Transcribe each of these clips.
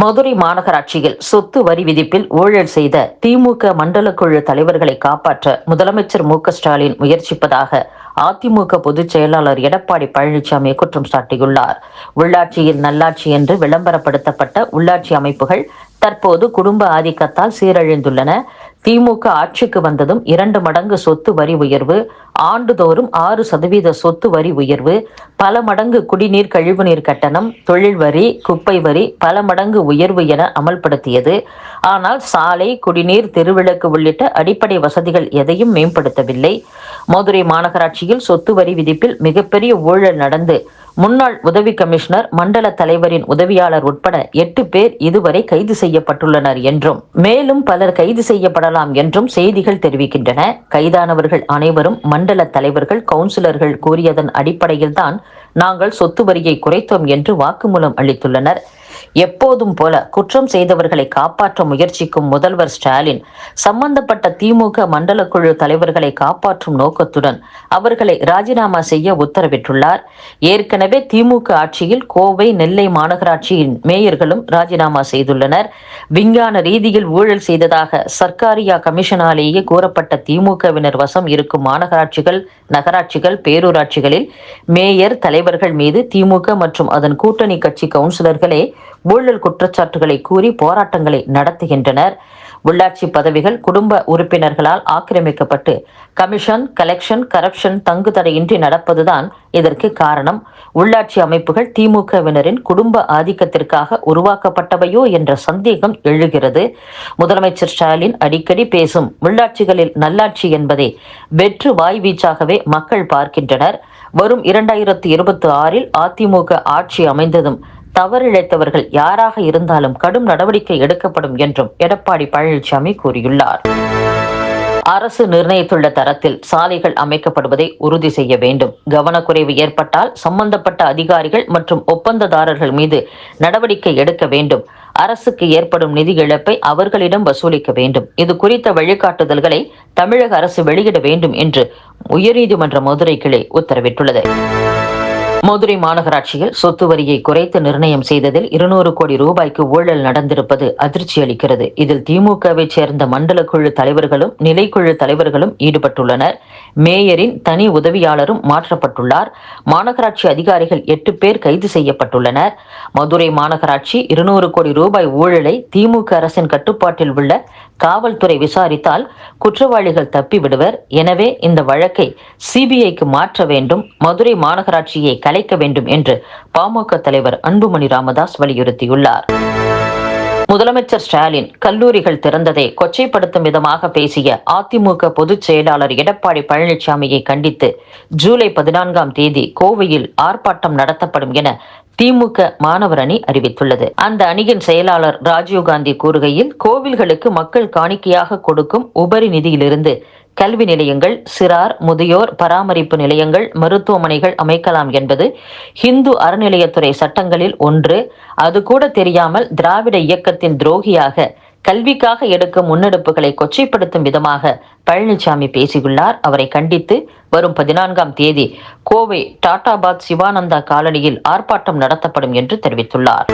மதுரை மாநகராட்சியில் சொத்து வரி விதிப்பில் ஊழல் செய்த திமுக மண்டல குழு தலைவர்களை காப்பாற்ற முதலமைச்சர் மு ஸ்டாலின் முயற்சிப்பதாக அதிமுக பொதுச் செயலாளர் எடப்பாடி பழனிசாமி குற்றம் சாட்டியுள்ளார். உள்ளாட்சியில் நல்லாட்சி என்று விளம்பரப்படுத்தப்பட்ட உள்ளாட்சி அமைப்புகள் தற்போது குடும்ப ஆதிக்கத்தால் சீரழிந்துள்ளன. திமுக ஆட்சிக்கு வந்ததும் இரண்டு மடங்கு சொத்து வரி உயர்வு ஆண்டுதோறும் ஆறு சதவீத சொத்து வரி உயர்வு பல மடங்கு குடிநீர் கழிவுநீர் கட்டணம் தொழில் வரி குப்பை வரி பல மடங்கு உயர்வு என அமல்படுத்தியது. ஆனால் சாலை குடிநீர் தெருவிளக்கு உள்ளிட்ட அடிப்படை வசதிகள் எதையும் மேம்படுத்தவில்லை. மதுரை மாநகராட்சியில் சொத்து வரி விதிப்பில் மிகப்பெரிய ஊழல் நடந்து முன்னாள் உதவி கமிஷனர் மண்டல தலைவரின் உதவியாளர் உட்பட எட்டு பேர் இதுவரை கைது செய்யப்பட்டுள்ளனர் என்றும் மேலும் பலர் கைது செய்யப்படலாம் என்றும் செய்திகள் தெரிவிக்கின்றன. கைதானவர்கள் அனைவரும் மண்டல தலைவர்கள் கவுன்சிலர்கள் கூறியதன் அடிப்படையில்தான் நாங்கள் சொத்து வரியை குறைத்தோம் என்று வாக்குமூலம் அளித்துள்ளனர். எப்போதும் போல குற்றம் செய்தவர்களை காப்பாற்ற முயற்சிக்கும் முதல்வர் ஸ்டாலின் சம்பந்தப்பட்ட திமுக மண்டல குழு தலைவர்களை காப்பாற்றும் நோக்கத்துடன் அவர்களை ராஜினாமா செய்ய உத்தரவிட்டுள்ளார். ஏற்கனவே திமுக ஆட்சியில் கோவை நெல்லை மாநகராட்சியின் மேயர்களும் ராஜினாமா செய்துள்ளனர். விஞ்ஞான ரீதியில் ஊழல் செய்ததாக சர்க்காரியா கமிஷனாலேயே கூறப்பட்ட திமுகவினர் வசம் இருக்கும் மாநகராட்சிகள் நகராட்சிகள் பேரூராட்சிகளில் மேயர் தலைவர்கள் மீது திமுக மற்றும் அதன் கூட்டணி கட்சி கவுன்சிலர்களே ஊழல் குற்றச்சாட்டுகளை கூறி போராட்டங்களை நடத்துகின்றனர். உள்ளாட்சி பதவிகள் குடும்ப உறுப்பினர்களால் ஆக்கிரமிக்கப்பட்டு கமிஷன் கலெக்ஷன் கரப்ஷன் தங்கு தடையின்றி நடப்பதுதான் இதற்கு காரணம். உள்ளாட்சி அமைப்புகள் திமுகவினரின் குடும்ப ஆதிக்கத்திற்காக உருவாக்கப்பட்டவையோ என்ற சந்தேகம் எழுகிறது. முதலமைச்சர் ஸ்டாலின் அடிக்கடி பேசும் உள்ளாட்சிகளில் நல்லாட்சி என்பதை வெற்று வாய்வீச்சாகவே மக்கள் பார்க்கின்றனர். வரும் இரண்டாயிரத்தி இருபத்தி ஆறில் அதிமுக ஆட்சி அமைந்ததும் தவறிழைத்தவர்கள் யாராக இருந்தாலும் கடும் நடவடிக்கை எடுக்கப்படும் என்றும் எடப்பாடி பழனிசாமி கூறியுள்ளார். அரசு நிர்ணயித்துள்ள தரத்தில் சாலைகள் அமைக்கப்படுவதை உறுதி செய்ய வேண்டும். கவனக்குறைவு ஏற்பட்டால் சம்பந்தப்பட்ட அதிகாரிகள் மற்றும் ஒப்பந்ததாரர்கள் மீது நடவடிக்கை எடுக்க வேண்டும். அரசுக்கு ஏற்படும் நிதி இழப்பை அவர்களிடம் வசூலிக்க வேண்டும். இது குறித்த வழிகாட்டுதல்களை தமிழக அரசு வெளியிட வேண்டும் என்று உயர்நீதிமன்ற மதுரை கிளை உத்தரவிட்டுள்ளது. மதுரை மாநகராட்சியில் சொத்து வரியை குறைத்து நிர்ணயம் செய்ததில் இருநூறு கோடி ரூபாய்க்கு ஊழல் நடந்திருப்பது அதிர்ச்சி அளிக்கிறது. இதில் திமுகவை சேர்ந்த மண்டல குழு தலைவர்களும் நிலைக்குழு தலைவர்களும் ஈடுபட்டுள்ளனர். மேயரின் தனி உதவியாளரும் மாற்றப்பட்டுள்ளார். மாநகராட்சி அதிகாரிகள் எட்டு பேர் கைது செய்யப்பட்டுள்ளனர். மதுரை மாநகராட்சி இருநூறு கோடி ரூபாய் ஊழலை திமுக அரசின் கட்டுப்பாட்டில் உள்ள காவல்துறை விசாரித்தால் குற்றவாளிகள் தப்பிவிடுவர். எனவே இந்த வழக்கை சிபிஐக்கு மாற்ற வேண்டும் மதுரை மாநகராட்சியை கலைக்க வேண்டும் என்று பாமக தலைவர் அன்புமணி ராமதாஸ் வலியுறுத்தியுள்ளார். முதலமைச்சர் ஸ்டாலின் கல்லூரிகள் திறந்ததை கொச்சைப்படுத்தும் விதமாக பேசிய அதிமுக பொதுச் செயலாளர் எடப்பாடி பழனிசாமியை கண்டித்து ஜூலை பதினான்காம் தேதி கோவையில் ஆர்ப்பாட்டம் நடத்தப்படும் என திமுக மாணவர் அணி அறிவித்துள்ளது. அந்த அணியின் செயலாளர் ராஜீவ்காந்தி கூறுகையில் கோவில்களுக்கு மக்கள் காணிக்கையாக கொடுக்கும் உபரி நிதியிலிருந்து கல்வி நிலையங்கள் சிறார் முதியோர் பராமரிப்பு நிலையங்கள் மருத்துவமனைகள் அமைக்கலாம் என்பது ஹிந்து அறநிலையத்துறை சட்டங்களில் ஒன்று. அது கூட தெரியாமல் திராவிட இயக்கத்தின் துரோகியாக கல்விக்காக எடுக்கும் முன்னெடுப்புகளை கொச்சைப்படுத்தும் விதமாக பழனிசாமி பேசியுள்ளார். அவரை கண்டித்து வரும் பதினான்காம் தேதி கோவை டாடாபாத் சிவானந்தா காலனியில் ஆர்ப்பாட்டம் நடத்தப்படும் என்று தெரிவித்துள்ளார்.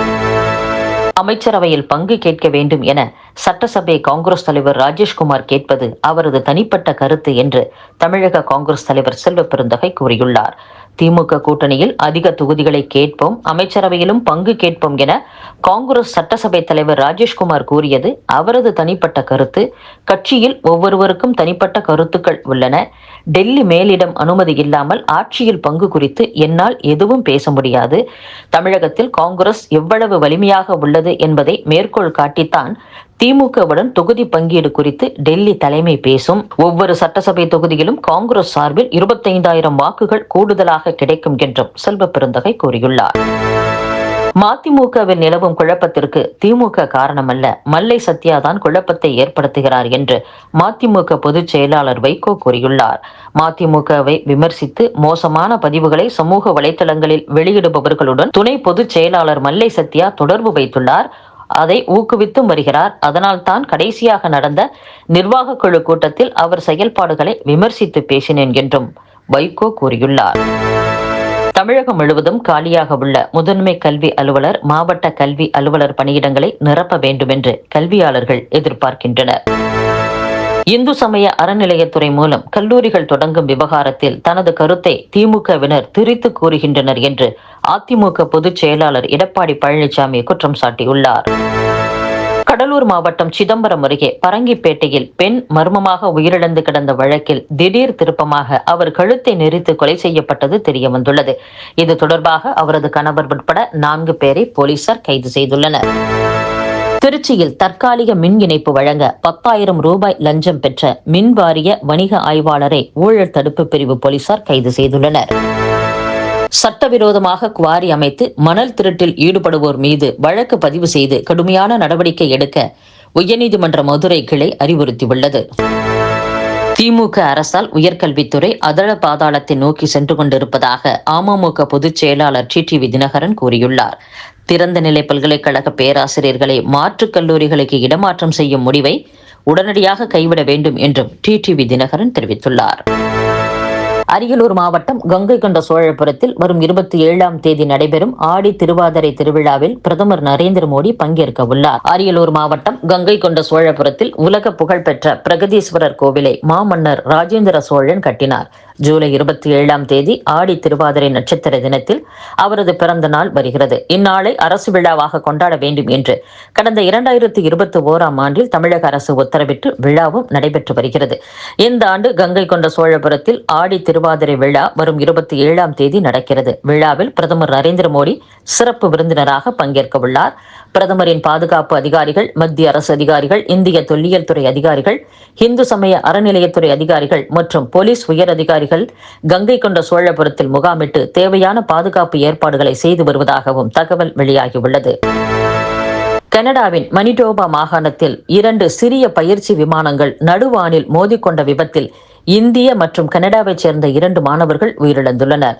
அமைச்சரவையில் பங்கு கேட்க வேண்டும் என சட்டசபை காங்கிரஸ் தலைவர் ராஜேஷ்குமார் கேட்பது அவரது தனிப்பட்ட கருத்து என்று தமிழக காங்கிரஸ் தலைவர் செல்வ பெருந்தகை கூறியுள்ளார். திமுக கூட்டணியில் அதிக தொகுதிகளை கேட்போம் அமைச்சரவையிலும் பங்கு கேட்போம் என காங்கிரஸ் சட்டசபை தலைவர் ராஜேஷ்குமார் கூறியது அவரது தனிப்பட்ட கருத்து. கட்சியில் ஒவ்வொருவருக்கும் தனிப்பட்ட கருத்துக்கள் உள்ளன. டெல்லி மேலிடம் அனுமதி இல்லாமல் ஆட்சியில் பங்கு குறித்து என்னால் எதுவும் பேச முடியாது. தமிழகத்தில் காங்கிரஸ் எவ்வளவு வலிமையாக உள்ளது என்பதை மேற்கோள் காட்டித்தான் திமுகவுடன் தொகுதி பங்கீடு குறித்து டெல்லி தலைமை பேசும். ஒவ்வொரு சட்டசபை தொகுதியிலும் காங்கிரஸ் சார்பில் இருபத்தைந்தாயிரம் வாக்குகள் கூடுதலாக கிடைக்கும் என்றும் செல்வ பெருந்தகை கூறியுள்ளார். மதிமுகவில் நிலவும் குழப்பத்திற்கு திமுக காரணமல்ல. மல்லை சத்யா தான் குழப்பத்தை ஏற்படுத்துகிறார் என்று மதிமுக பொதுச் செயலாளர் வைகோ கூறியுள்ளார். மதிமுகவை விமர்சித்து மோசமான பதிவுகளை சமூக வலைதளங்களில் வெளியிடுபவர்களுடன் துணை பொதுச் செயலாளர் மல்லை சத்யா தொடர்பு வைத்துள்ளார். அதை ஊக்குவித்தும் வருகிறார். அதனால் தான் கடைசியாக நடந்த நிர்வாக குழு கூட்டத்தில் அவர் செயல்பாடுகளை விமர்சித்து பேசினேன் என்றும் வைகோ கூறியுள்ளார். தமிழகம் முழுவதும் காலியாக உள்ள முதன்மை கல்வி அலுவலர் மாவட்ட கல்வி அலுவலர் பணியிடங்களை நிரப்ப வேண்டும் என்று கல்வியாளர்கள் எதிர்பார்க்கின்றனர். இந்து சமய அறநிலையத்துறை மூலம் கல்லூரிகள் தொடங்கும் விவகாரத்தில் தனது கருத்தை திமுகவினர் திரித்து கூறுகின்றனர் என்று அதிமுக பொதுச் செயலாளர் எடப்பாடி பழனிசாமி குற்றம் சாட்டியுள்ளார். கடலூர் மாவட்டம் சிதம்பரம் அருகே பரங்கிப்பேட்டையில் பெண் மர்மமாக உயிரிழந்து கிடந்த வழக்கில் திடீர் திருப்பமாக அவர் கழுத்தை நெரித்து கொலை செய்யப்பட்டது தெரியவந்துள்ளது. இது தொடர்பாக அவரது கணவர் உட்பட நான்கு பேரை போலீசார் கைது செய்துள்ளனர். திருச்சியில் தற்காலிக மின் இணைப்பு வழங்க பத்தாயிரம் ரூபாய் லஞ்சம் பெற்ற மின் வாரிய வணிக ஆய்வாளரை ஊழல் தடுப்பு பிரிவு போலீசார் கைது செய்துள்ளனர். சட்டவிரோதமாக குவாரி அமைத்து மணல் திருட்டில் ஈடுபடுவோர் மீது வழக்கு பதிவு செய்து கடுமையான நடவடிக்கை எடுக்க உயர்நீதிமன்ற மதுரை கிளை அறிவுறுத்தியுள்ளது. திமுக அரசால் உயர்கல்வித்துறை அதள பாதாளத்தை நோக்கி சென்று கொண்டிருப்பதாக அமமுக பொதுச் செயலாளர் டிடிவி தினகரன் கூறியுள்ளார். திறந்த நிலை பல்கலைக்கழக பேராசிரியர்களை மாற்றுக் கல்லூரிகளுக்கு இடமாற்றம் செய்யும் முடிவை உடனடியாக கைவிட வேண்டும் என்றும் டிடிவி தினகரன் தெரிவித்துள்ளார். அரியலூர் மாவட்டம் கங்கை கொண்ட சோழபுரத்தில் வரும் இருபத்தி ஏழாம் தேதி நடைபெறும் ஆடி திருவாதிரை திருவிழாவில் பிரதமர் நரேந்திர மோடி பங்கேற்க உள்ளார். அரியலூர் மாவட்டம் கங்கை கொண்ட சோழபுரத்தில் உலக புகழ்பெற்ற பிரகதீஸ்வரர் கோவிலை மாமன்னர் ராஜேந்திர சோழன் கட்டினார். ஜூலை இருபத்தி ஏழாம் தேதி ஆடி திருவாதிரை நட்சத்திர தினத்தில் அவரது பிறந்த நாள் வருகிறது. இந்நாளை அரசு விழாவாக கொண்டாட வேண்டும் என்று கடந்த இரண்டாயிரத்தி இருபத்தி ஓராம் ஆண்டில் தமிழக அரசு உத்தரவிட்டு விழாவும் நடைபெற்று வருகிறது. இந்த ஆண்டு கங்கை கொண்ட சோழபுரத்தில் ஆடி திருவாதிரை விழா வரும் இருபத்தி ஏழாம் தேதி நடக்கிறது. விழாவில் பிரதமர் நரேந்திர மோடி சிறப்பு விருந்தினராக பங்கேற்க உள்ளார். பிரதமரின் பாதுகாப்பு அதிகாரிகள் மத்திய அரசு அதிகாரிகள் இந்திய தொல்லியல் துறை அதிகாரிகள் இந்து சமய அறநிலையத்துறை அதிகாரிகள் மற்றும் போலீஸ் உயர் அதிகாரிகள் கங்கை கொண்ட சோழபுரத்தில் முகாமிட்டு தேவையான பாதுகாப்பு ஏற்பாடுகளை செய்து வருவதாகவும் தகவல் வெளியாகியுள்ளது. கனடாவின் மனிடோபா மாகாணத்தில் இரண்டு சிறிய பயிற்சி விமானங்கள் நடுவானில் மோதிக்கொண்ட விபத்தில் இந்திய மற்றும் கனடாவைச் சேர்ந்த இரண்டு மாணவர்கள் உயிரிழந்துள்ளனர்.